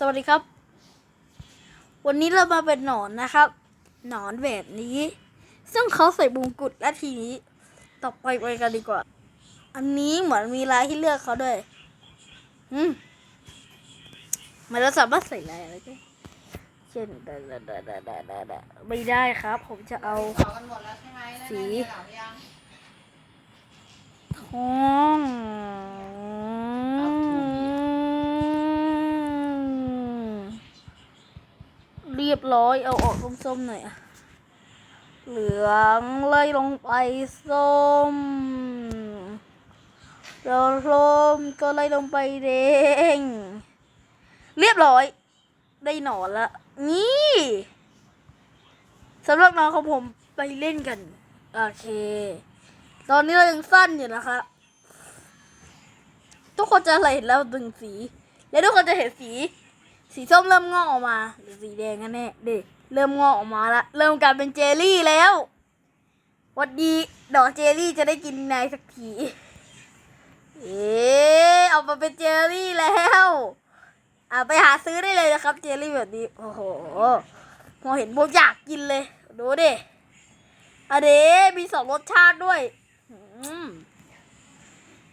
สวัสดีครับ วันนี้เรามาเป็นหนอนนะครับ หนอนแบบนี้ ซึ่งเขาใส่บุงกุฎและทีนี้ ต่อไปไปกันดีกว่า อันนี้เหมือนมีลายให้เลือกเขาด้วยอืมมันเราสามารถใส่ลายอะไรได้เช่นดาดาดาดาดาดาดาไม่ได้ครับ ผมจะเอาเผากันหมดแล้วใช่ไหมแล้วสีนายเหงายัง ทอง เรียบร้อยเอาออกส้มๆหน่อยอะเหลืองไล่ลงไปส้มแล้วส้มก็ไล่ลงไปแดงเรียบร้อย ได้หนอนละ นี่สำหรับน้องของผมไปเล่นกัน โอเค ตอนนี้เรายังสั้นอยู่นะคะ ทุกคนจะเห็นแล้วดึงสี และทุกคนจะเห็นสี สีส้มเริ่มงอกออกมาหรือสีแดงกันแน่เด็เริ่มงอกออกมาละเริ่มกลายเป็นเจลลี่แล้วหวัดดีดอกเจลลี่จะได้กินนายสักทีเอ๊ะเอามาเป็นเจลลี่แล้วอะไปหาซื้อได้เลยนะครับ เจลลี่แบบนี้โอ้โหพอเห็นผมอยากกินเลย ดูดิอะเดมีสองรสชาติด้วย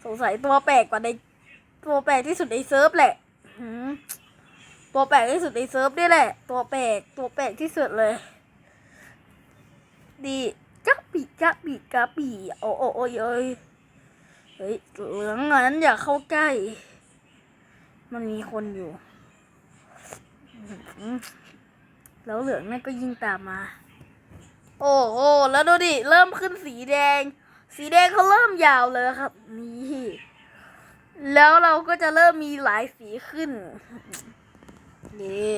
สงสัยตัวแปลกกว่าในตัวแปลกที่สุดในเซิร์ฟแหละอื ตัวแปลกที่สุดในเซิร์ฟนี่แหละ ตัวแปลกตัวแปลกที่สุดเลยดีกะปิกะปิกะปิโอ้โอ้โอ้ยเอ้ยเฮ้ยเหลืองนั้นอย่าเข้าใกล้ มันมีคนอยู่ แล้วเหลืองนั่นก็ยิงตามมา โอ้โหแล้วดูดิ เริ่มขึ้นสีแดง สีแดงเขาเริ่มยาวเลยครับ นี่ แล้วเราก็จะเริ่มมีหลายสีขึ้น นี่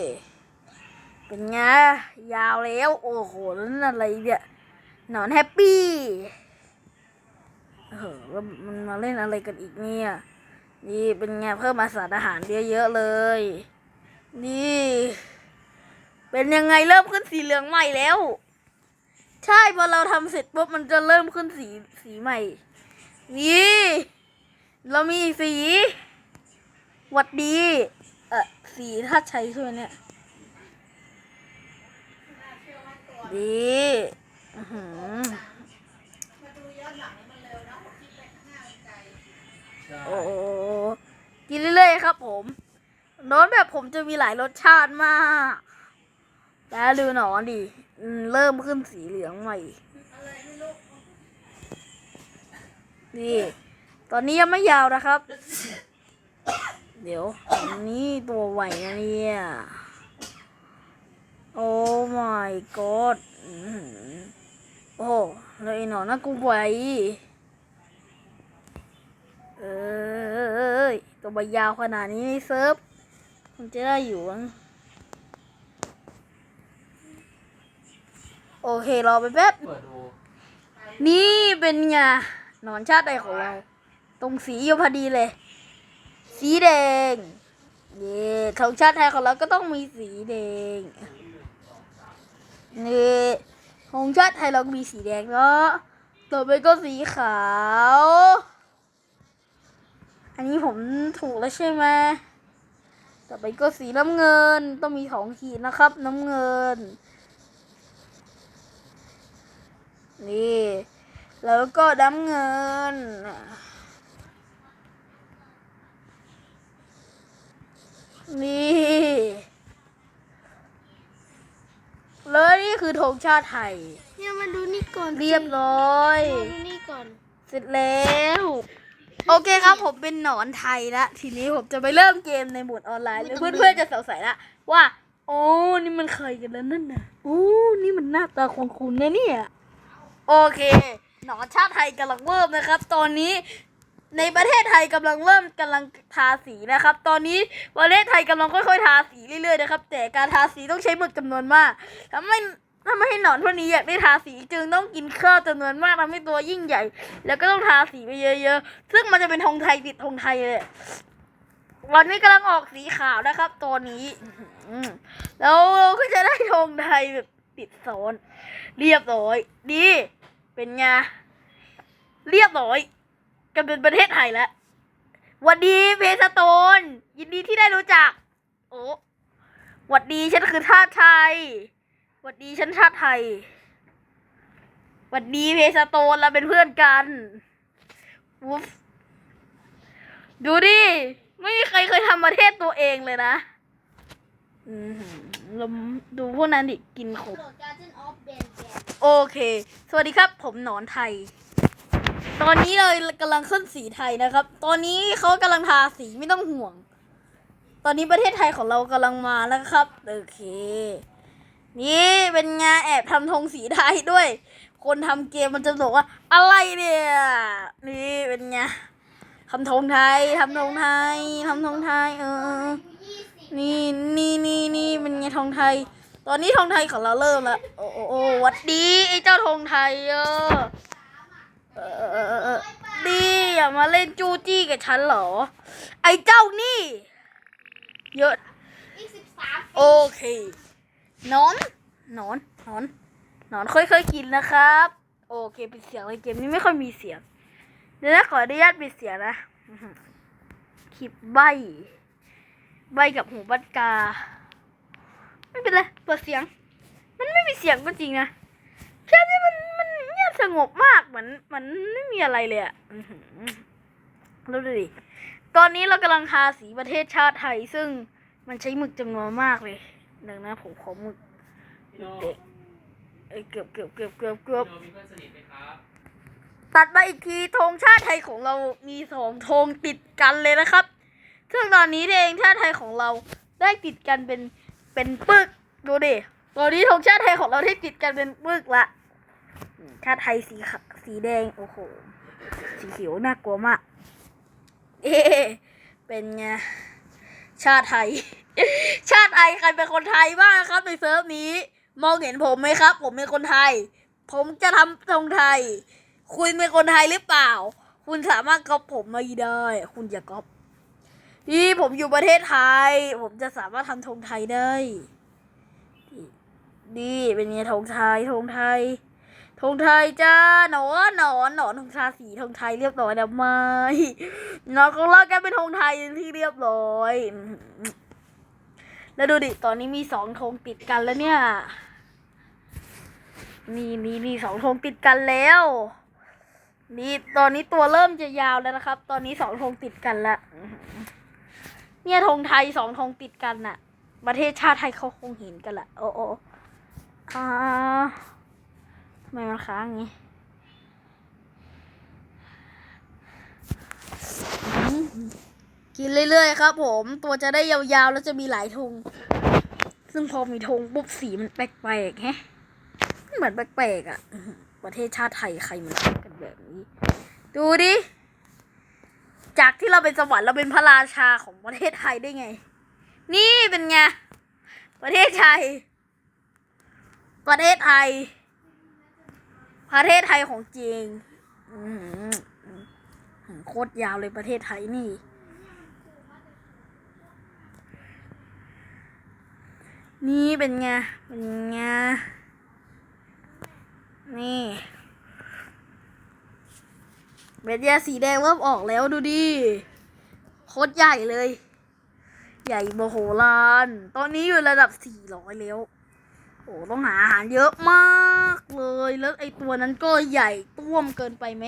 เป็นไงยาวแล้ว โอ้โหนั่นอะไรเนี่ยหนอนแฮปปี้เออแล้วมันมาเล่นอะไรกันอีกเนี่ยนี่เป็นไงเพิ่มมาสารอาหารเยอะๆเลย นี่ เป็นยังไงเริ่มขึ้นสีเหลืองใหม่แล้ว ใช่พอเราทำเสร็จปุ๊บมันจะเริ่มขึ้นสีสีใหม่ นี่ เรามีสีหวัดดี เออสีถ้าใช้ใช่ไหมเนี่ยดีอือหือมโอ้โหกินเรื่อยๆครับผมน้นแบบผมจะมีหลายรสชาติมากแล้วดูหนอนดิเริ่มขึ้นสีเหลืองใหม่อะไรไม่รู้นี่ ตอนนี้ยังไม่ยาวนะครับ เดี๋ยวนนี้ตัวไหวนะเนี่ยโอ้ my god โอ้แล้วไอ้หนอนนั่นกูไหวเอ้ยตัวใบยาวขนาดนี้เซิร์ฟมันจะได้อยู่มั้งโอเค รอไปแป๊บ นี่เป็นไงหนอนชาติใดของเรา ตรงสีอยู่พอดีเลย สีแดง เย่ธงชาติไทยของเราก็ต้องมีสีแดงนี่ธงชาติไทยเราก็มีสีแดงเนาะ ต่อไปก็สีขาว อันนี้ผมถูกแล้วใช่ไหมต่อไปก็สีน้ำเงินต้องมีสองขีดนะครับ น้ำเงิน นี่ แล้วก็น้ำเงิน นี่ แล้วนี่คือธงชาติไทย เนี่ยมาดูนี่ก่อนเรียบร้อย มาดูนี่ก่อน เสร็จแล้ว โอเคครับผมเป็นหนอนไทยละทีนี้ผมจะไปเริ่มเกมในโหมดออนไลน์แล้วเพื่อนๆจะสงสัยละว่าโอ้นี่มันใครกันแล้วนั่นน่ะโอ้นี่มันหน้าตาของคุณนะเนี่ย โอเค หนอนชาติไทยกำลังเริ่มนะครับ ตอนนี้ ในประเทศไทยกำลังเริ่มกำลังทาสีนะครับ ตอนนี้ประเทศไทยกำลังค่อยๆทาสีเรื่อยๆนะครับ แต่การทาสีต้องใช้หมึกจำนวนมากทำให้ทำให้หนอนพวกนี้อยากได้ทาสีจึงต้องกินข้าวจำนวนมากทำให้ตัวยิ่งใหญ่ แล้วก็ต้องทาสีไปเยอะๆ ซึ่งมันจะเป็นธงไทยติดธงไทยเลยวันนี้กำลังออกสีขาวนะครับ ตัวนี้แล้วเราก็จะได้ธงไทยแบบติดโซน เรียบร้อย ดี เป็นไงเรียบร้อย กันเป็นประเทศไทยแล้วหวันดีเพสโตน ยินดีที่ได้รู้จัก โอ้หวัดดีฉันคือชาติไทยหวัดดีฉันชาติไทยหวัดดีเพสโตนเราเป็นเพื่อนกันวุฟดูดิ ไม่มีใครเคยทำประเทศตัวเองเลยนะอือหือเราดูพวกนั้นดิ กินขมโหลด Garden of Ben แกโอเค สวัสดีครับ ผมหนอนไทย ตอนนี้เลยกำลังขึ้นสีไทยนะครับ ตอนนี้เขากำลังทาสีไม่ต้องห่วง ตอนนี้ประเทศไทยของเรากำลังมาแล้วครับ โอเค นี่เป็นงานแอบทำธงสีไทยด้วย คนทำเกมมันจะบอกว่าอะไรเนี่ย นี่เป็นไงทำธงไทยทำธงไทยทำธงไทย เออ นี่นี่นี่นี่เป็นไงธงไทย ตอนนี้ธงไทยของเราเริ่มแล้ว โอ้โอ้โอ้หวัดดีไอ้เจ้าธงไทยเออ เออเออเออเออดีอย่ามาเล่นจู้จี้กับฉันเหรอ ไอ้เจ้านี่ เยอะโอเคนอนนอนนอนนอนค่อยๆกินนะครับ โอเคปิดเสียงเลยเกมนี้ไม่ค่อยมีเสียงเดี๋ยวนะขออนุญาตปิดเสียงนะคลิปใบ ใบกับหูบัดกา ไม่เป็นไรเปิดเสียง มันไม่มีเสียงก็จริงนะแค่นี้มันมันเงีย สงบมากเหมือนมันไม่มีอะไรเลยอะอื้อหือแล้วดูดิ ตอนนี้เรากำลังทาสีประเทศชาติไทย ซึ่งมันใช้หมึกจำนวนมากเลยดังนั้นผมขอหมึกพี่โนเด็กเอ้ยเกือบเกือบเกือบเกือบเกืพี่อบโนมีเพื่อนสนิทไหมครับตัดมาอีกทีธงชาติไทยของเรามีสองธงติดกันเลยนะครับ ซึ่งตอนนี้เองชาติไทยของเราได้ติดกันเป็นเป็นปึกดูดิตอนนี้ธงชาติไทยของเราได้ติดกันเป็นปึกละอืม ชาติไทยสีสีแดง โอ้โห สีเขียวน่ากลัวมาก เอ๊เป็นไง ชาติไทย ชาติไทยใครเป็นคนไทยบ้างครับในเซิร์ฟนี้ มองเห็นผมไหมครับ ผมเป็นคนไทย ผมจะทำธงไทย คุณเป็นคนไทยหรือเปล่า คุณสามารถก๊อปผมมาได้ คุณอย่าก๊อปนี่ผมอยู่ประเทศไทย ผมจะสามารถทำธงไทยได้นี่นี่เป็นไงธงไทยธงไทย ธงไทยจ้าหนอนหนอนหนอนธงชาสีธงไทยเรียบร้อยแล้วไหมหนอนของเราแกเป็นธงไทยที่เรียบร้อย แล้วดูดิตอนนี้มีสองธงติดกันแล้วเนี่ยนี่นี่นี่สองธงติดกันแล้วนี่ตอนนี้ตัวเริ่มจะยาวแล้วนะครับ ตอนนี้สองธงติดกันละเนี่ยธงไทยสองธงติดกันน่ะ ประเทศชาติไทยเขาคงเห็นกันละโอ้โอ้อ่า ไมมันค้างอย่างกินเรื่อยๆครับผม ตัวจะได้ยาวๆ แล้วจะมีหลายธงซึ่งพอมีธงปุ๊บสีมันแปลกๆแฮะเหมือนแปลกๆอะ ประเทศชาติไทยใครมันทำกันแบบนี้ ดูดิ จากที่เราเป็นสวรรค์เราเป็นพระราชาของประเทศไทยได้ไง นี่เป็นไง ประเทศไทย ประเทศไทย ประเทศไทยของจริงโคตรยาวเลยประเทศไทยนี่ นี่เป็นไง เป็นไง นี่เม็ดยาสีแดงเริ่มออกแล้วดูดิ โคตรใหญ่เลย ใหญ่โมโหลาน ตอนนี้อยู่ระดับสี่ร้อยแล้ว โอ้ต้องหาอาหารเยอะมากเลย แล้วไอตัวนั้นก็ใหญ่ต้วมเกินไปไหม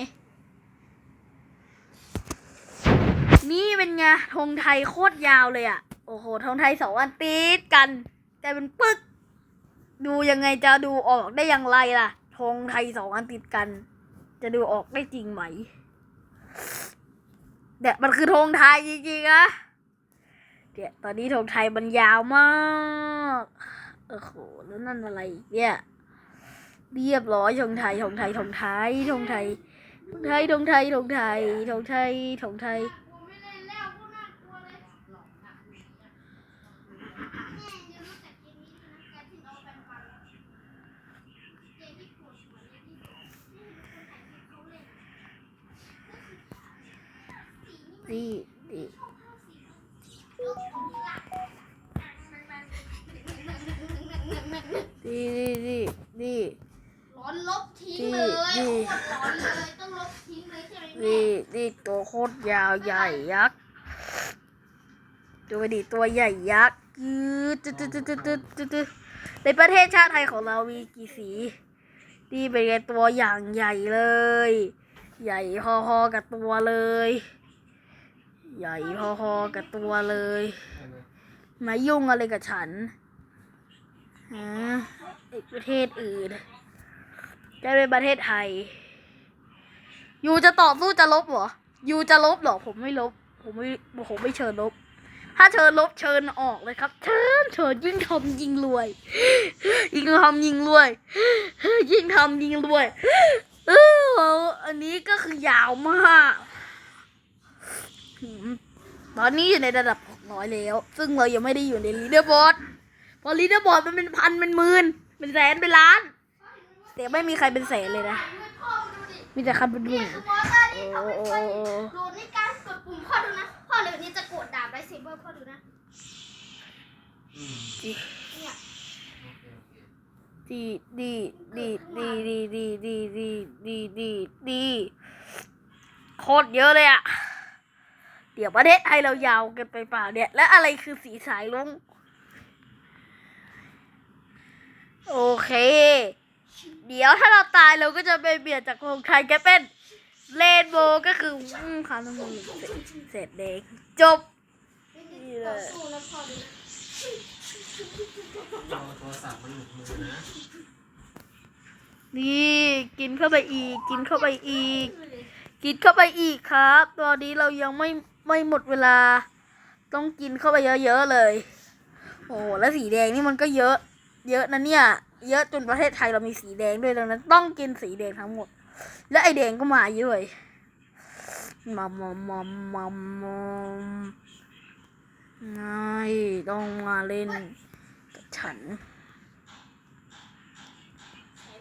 นี่เป็นไงธงไทยโคตรยาวเลยอะ่ะ โอ้โหธงไทยสองอันติดกันแต่เป็นปึ๊ก ดูยังไงจะดูออกได้อย่างไรล่ะธงไทยสองอันติดกัน จะดูออกได้จริงไหมเดี๋ยมันคือธงไทยจริงๆนะเดี๋ยตอนนี้ธงไทยมันยาวมาก โอ้โหแล้วนั่นอะไรเนี่ยเรียบร้อยทงไทยทงไทยทงไทยทงไทยทงไทยทงไทยทงไทยทงไทยทงไทยดีดี นี่นี่นี่ร้อนลบทิ้งเลยนี่โคตรร้อนเลยต้องลบทิ้งเลยใช่ไหมแม่นี่นี่ตัวโคตรยาวใหญ่ยักษ์ดูไปดิตัวใหญ่ยักษ์จืดจืดจืดจืดจืดจืดจืดในประเทศชาติไทยของเรามีกี่สีนี่เป็นไงตัวอย่างใหญ่เลย ใหญ่พอๆกับตัวเลย ใหญ่พอๆกับตัวเลยมายุ่งอะไรกับฉัน ฮะไอ้ประเทศอื่น จะเป็นประเทศไทย ยูจะต่อสู้จะลบเหรอ ยูจะลบเหรอ ผมไม่ลบ ผมไม่ ผมไม่เชิญลบ ถ้าเชิญลบเชิญออกเลยครับ เชิญเชิญยิ่งทำยิ่งรวย ยิ่งทำยิ่งรวย ยิ่งทำยิ่งรวยเอออันนี้ก็คือยาวมาก ตอนนี้อยู่ในระดับหกร้อยแล้ว ซึ่งเรายังไม่ได้อยู่ในลีเดอร์บอร์ด พอลีเดอร์บอร์ดมันเป็นพันเป็นหมื่นเป็นแสนเป็นล้าน แต่ไม่มีใครเป็นแสนเลยนะ มีแต่ครเป็นหนี่มื่น คือมอเตอร์ที่ทำให้ไฟโอ้โอ้โอ้โหลดในการกดปุ่มพ่อดูนะ พ่อเลยวันนี้จะกดดาบไรเซเบอร์พ่อดูนะ เนี่ยดีดีดีดีดีดีดีดีดีดีดีโคตรเยอะเลยอะเดี๋ยวประเทศไทยเรายาวเกันไปเปล่าเนี่ย และอะไรคือสีสายลุง โอเค เดี๋ยวถ้าเราตายเราก็จะไปเบียดจากโครงไทยแกเป็นเรนโบก็คืออืมค่ะน้ำมันเศษแดงจบนี่ต่อสู้แล้วพ่อดูนะเราโทรศัพท์มันหลุดมือนะนี่กินเข้าไปอีก กินเข้าไปอีก กินเข้าไปอีกครับ ตอนนี้เรายังไม่ไม่หมดเวลา ต้องกินเข้าไปเยอะๆเลย โอ้แล้วสีแดงนี่มันก็เยอะ เยอะนะเนี่ย เยอะจนประเทศไทยเรามีสีแดงด้วยดังนั้น ต้องกินสีแดงทั้งหมด และไอแดงก็มาเยอะเลยมัมมัมมัมมัมมัมไงต้องมาเล่นกับฉัน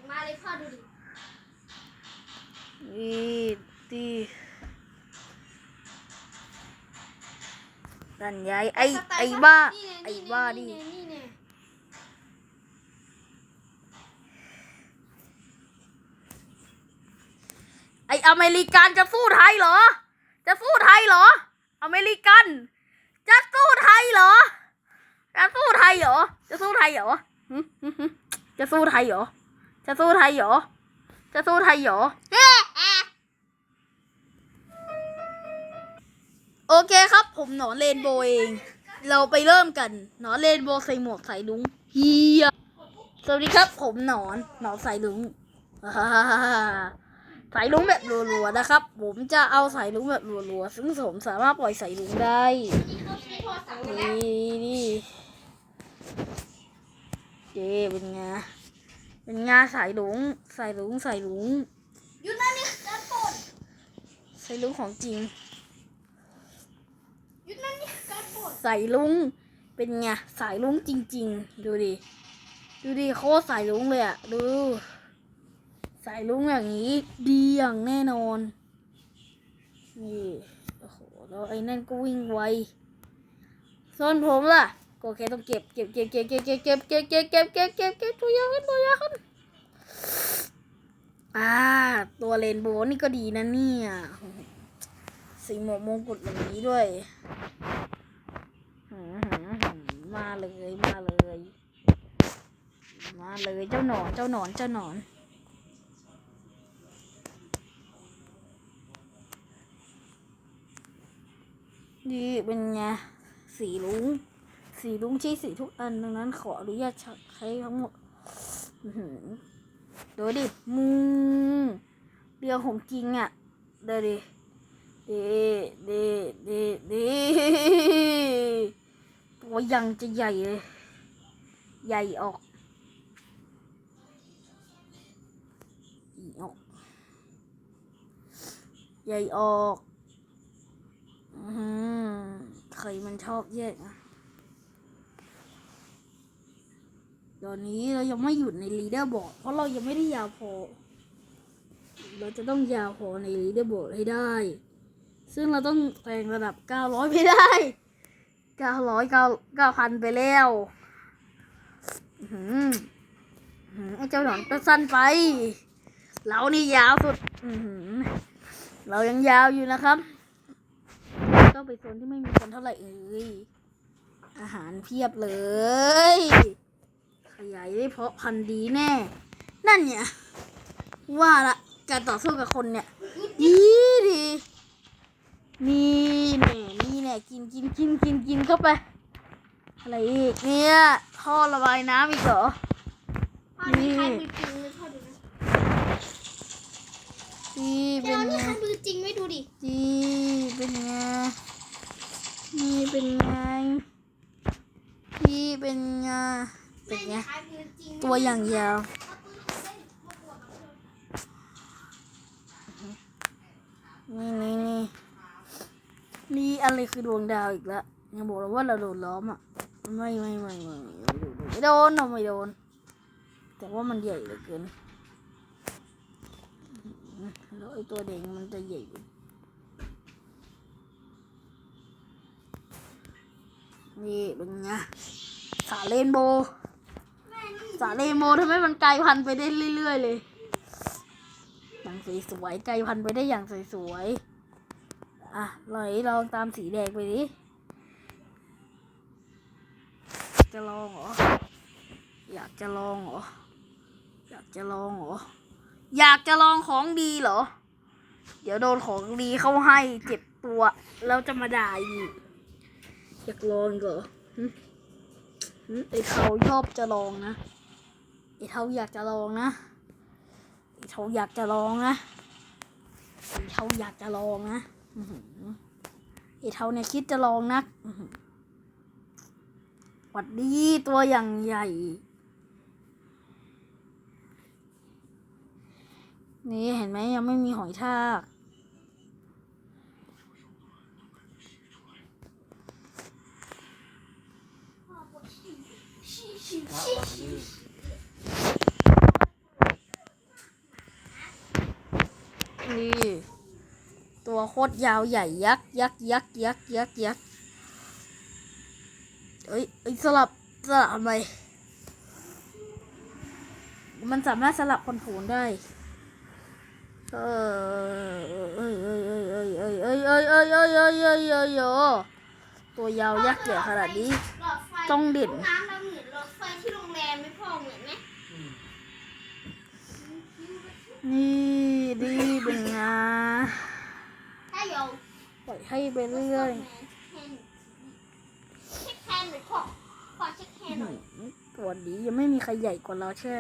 มาเลยพ่อดูดินี่ดีนั่นยายไอไอบ้าไอบ้านี่ ไออเมริกันจะสู้ไทยเหรอ จะสู้ไทยเหรอ อเมริกัน จะสู้ไทยเหรอ จะสู้ไทยเหรอ จะสู้ไทยเหรอ จะสู้ไทยเหรอ จะสู้ไทยเหรอ จะสู้ไทยเหรอ โอเคครับ ผมหนอนเรนโบเอง เราไปเริ่มกันหนอนเรนโบใส่หมวกใส่ลุงเฮียสวัสดีครับ ผมหนอน หนอนใส่ลุงฮ่าฮ่าฮ่า สายลุงแบบรัวๆนะครับ ผมจะเอาสายลุงแบบรัวๆซึ่งผมสามารถปล่อยสายลุงได้ นี่เขาใช้โทรศัพท์กันแล้วนี่นี่เจเป็นไงเป็นไงสายลุงสายลุงสายลุงยุดนะนี่การปดสายลุงของจริงยุดนะนี่การปดสายลุงเป็นไงสายลุงจริง ๆ ดูดิดูดิโคตรสายลุงเลยอะดู สายลุ้งอย่างนี้ ดีอย่างแน่นอน นี่โอ้โหแล้วไอ้นั่นก็วิ่งไวส่วนผมล่ะก็แค่ต้องเก็บเก็บเก็บเก็บเก็บเก็บเก็บเก็บเก็บเก็บเก็บเก็บเก็บตัวยาวขึ้นตัวยาวขึ้นอ่า ตัวเรนโบนี่ก็ดีนะเนี่ยสีหมวกมงกุฎแบบนี้ด้วยหืมหืมหืมมาเลยมาเลย มาเลยเจ้าหนอนเจ้าหนอนเจ้าหนอน นี่เป็นไงสีลุง สีลุงชี้สีทุกอันดังนั้นขออนุญาตใช้ทั้งหมดดูดิมูเรียวของจริงอะเดี๋ยวดิเดเดเดเดตัวยังจะใหญ่เลย ใหญ่ออกออก ใหญ่ออก อือหือใครมันชอบแยกอะตอนนี้เรายังไม่หยุดในลีดเดอร์บอร์ดเพราะเรายังไม่ได้ยาวพอ เราจะต้องยาวพอในลีดเดอร์บอร์ดให้ได้ ซึ่งเราต้องแต่งระดับ 900 ไม่ได้ 900 9 9,000 ไปแล้วอื้อหืออื้อหือไอ้เจ้าหนอนก็สั้นไป เรานี่ยาวสุด เรายังยาวอยู่นะครับ ต้องไปโซนที่ไม่มีคนเท่าไหร่เอ่ยอาหารเพียบเลย ขยายได้เพราะพันธุ์ดีแน่ นั่นเนี่ย ว่าละการต่อสู้กับคนเนี่ย ดีดีนี่แน่นี่แน่กินกินกินกินกินเข้าไปอะไรอีกเนี่ยท่อระบายน้ำอีกเหรอพ่อนี่คันมือจริงเลยพ่อดูนะดีเป็เดี๋ยนวนี่ไงคันมือจริงไม่ดูดิดีเป็นไง นี่เป็นไงดีเป็นไงเป็นไง ตัวอย่างยาวเอาปืนของเล่นมาบวกกับเธอนี่นี่นี่นี่อะไรคือดวงดาวอีกแล้วยังบอกเราว่าเราโดนล้อมอะ ไม่ไม่ไม่ไม่ไม่โดนเราไม่โดน แต่ว่ามันใหญ่เหลือเกินแล้วไอ้ตัวเด็กมันจะใหญ่กว่า นี่เป็นไงสาเรนโบว์แม่นี่สาเรนโบทำให้มันกลายพันธุ์ไปได้เรื่อยๆเลย อย่างสวยๆกลายพันธุ์ไปได้อย่างสวยๆอะลอยลองตามสีแดงไปดิจะลองเหรอ อยากจะลองเหรอ อยากจะลองเหรอ อยากจะลองของดีเหรอ เดี๋ยวโดนของดีเข้าให้เจ็บตัว แล้วจะมาด่าอีก อยากลองอีกเหรอไอเทาชอบจะลองนะไอเทาอยากจะลองนะไอเทาอยากจะลองนะไอเทาอยากจะลองนะอื้อหือไอเทาเนี่ยคิดจะลองนักอื้อหือหวัดดีตัวอย่างใหญ่ นี่เห็นไหมยังไม่มีหอยทาก พ่อปวดฉี่ฉี่ฉี่ฉี่ฉี่ นี่ตัวโคตรยาวใหญ่ยักษ์ยักษ์ยักษ์ยักษ์ยักษ์ยักษ์เอ้ยเอ้ยสลับสลับทำไมมันสามารถสลับคอนโทรลได้ เออเอ้ยเอ้ยเอ้ยเอ้ยเอ้ยเอ้ยเอ้ยเอ้ยเอ้ยเอ้ยเอ้ยตัวยาวยักษ์ใหญ่ขนาดนี้ ต้องเด่น ห้น้ำเราเหมือนหลอดไฟที่โรงแรมไหม่พ่อเหมือนไหม อืม นี่ดีเป็นไงถ้าโยมปล่อยให้ไปเรื่อยเช็คแฮนด์หน่อยพ่อพ่อเช็คแฮนด์หน่อยตัวนี้ยังไม่มีใครใหญ่กว่าเราใช่ไหม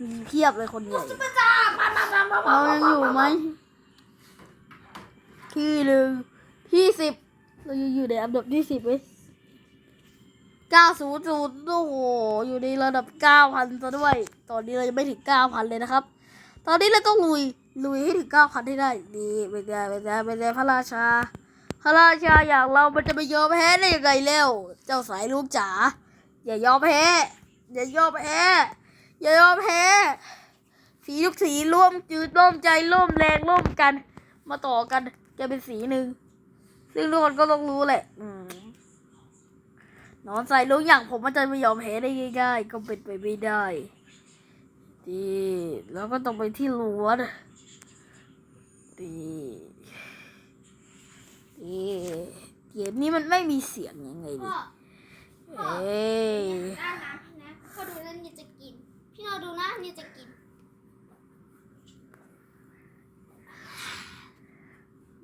มีเพียบเลยคนใหญ่ ประจ้ามามามามาเรายังอยู่ไหมที่หนึ่งที่สิบเรายังอยู่ในอันดับที่สิบเว้ยเก้าศูนย์ศูนย์โอ้โห อยู่ในระดับเก้าพันซะด้วย ตอนนี้เรายังไม่ถึงเก้าพันเลยนะครับ ตอนนี้เราต้องลุย ลุยให้ถึงเก้าพันให้ได้ดีเป็นไงเป็นไงเป็นไงพระราชา พระราชาอย่างเรามันจะไปยอมแพ้ได้ยังไงเร็ว เจ้าสายลูกจ๋า อย่ายอมแพ้ อย่ายอมแพ้ อย่ายอมแพ้ สีทุกสีร่วมจืดร่วมใจร่วมแรงร่วมกัน มาต่อกันจะเป็นสีหนึ่ง ซึ่งทุกคนก็ต้องรู้แหละ อืมนอนใส่รู้อย่างผมมันจะไม่ยอมแพ้ได้ง่ายๆก็เป็นไปไม่ได้ ดีแล้วก็ต้องไปที่รั้วนะดีดีเกมนี้มันไม่มีเสียงยังไงดิพ่อเอ้ยด้านน้ำนะพ่อดูนั่นนี่จะกิน พี่นอดูนะนี่จะกิน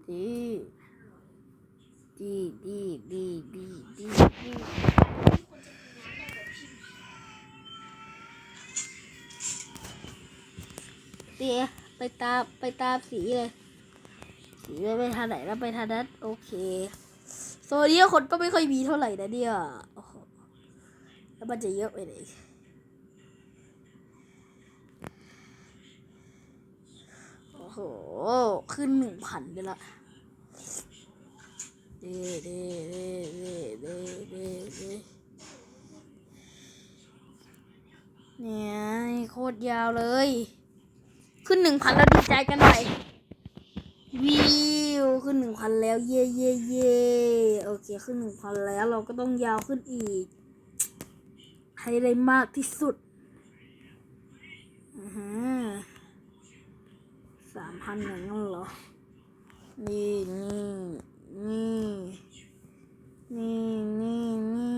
ดีดีดีดีดีดีดี เดี๋ยวไปตามไปตามสีเลย สีไม่ไปทางไหนแล้วไปทางนั้นโอเค โซเดียคนก็ไม่ค่อยมีเท่าไหร่นะเนี่ยโอ้โหแล้วมันจะเยอะไปไหนโอ้โห ขึ้นหนึ่งพันไปละเด้เด้เด้เด้เด้เด้เด้เนี่ยโคตรยาวเลย ขึ้นหนึ่งพันแล้วดีใจกันหน่อยวิวขึ้นหนึ่งพันแล้ว เย่เย่เย่โอเคขึ้นหนึ่งพันแล้วเราก็ต้องยาวขึ้นอีก ให้ได้มากที่สุดอือฮะสามพันอย่างนั้นเหรอ นี่นี่นี่นี่นี่นี่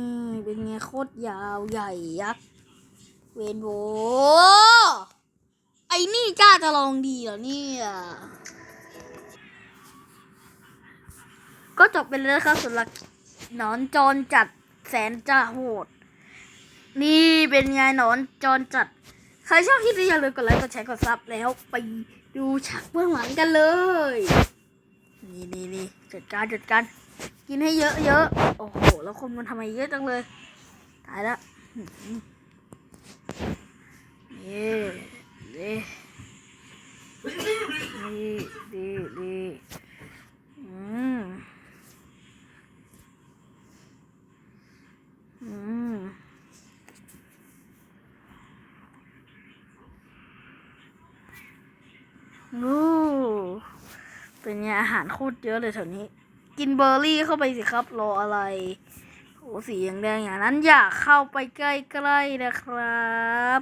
เป็นไงโคตรยาวใหญ่ยักษ์เวนโว ไอ้นี่กล้าจะลองดีเหรอเนี่ยก็จบไปแล้วนะครับสำหรับหนอนจรจัดแสนจะโหด นี่เป็นไงหนอนจรจัด ใครชอบคลิปนี้อย่าลืมกดไลค์กดแชร์กดซับแล้วไปดูฉากเบื้องหลังกันเลย นี่นี่นี่จัดการจัดการกินให้เยอะเยอะๆโอ้โห แล้วคนมันทำไมเยอะจังเลย ตายละอื้ หือนี่นี่นี่นี่นี่อืมอืมโอ้เป็นไงอาหารโคตรเยอะเลยแถวนี้ กินเบอร์รี่เข้าไปสิครับ รออะไรโอ้สีแดงๆอย่างนั้นอยากเข้าไปใกล้ๆนะครับ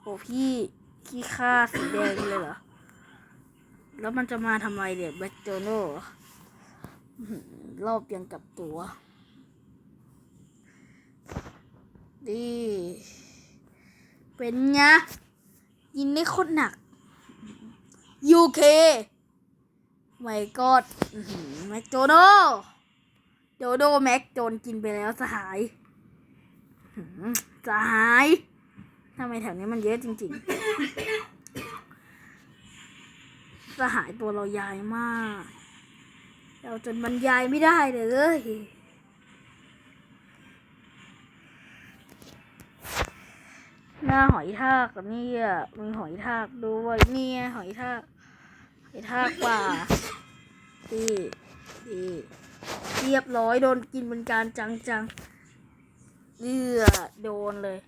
โอ้พี่ ขี้ข้าสีแดงเลยเหรอ แล้วมันจะมาทำไมเนี่ยแบ็คโจโน่รอบยังกับตัวดีเป็นไงยินได้โคตรหนักยูเคไม่กอดแม็กโจโดโจโดแม็กโจนกินไปแล้วสหาย สหาย ทำไมแถวนี้มันเยอะจริงๆสหายตัวเรายายมาก เราจนบรรยายไม่ได้เลยหน้าหอยทากเนี่ยมีหอยทากด้วยเนี่ยหอยทากหอยทากป่าดีดีเรียบร้อยโดนกินเป็นการจังจังๆเลือโดนเลย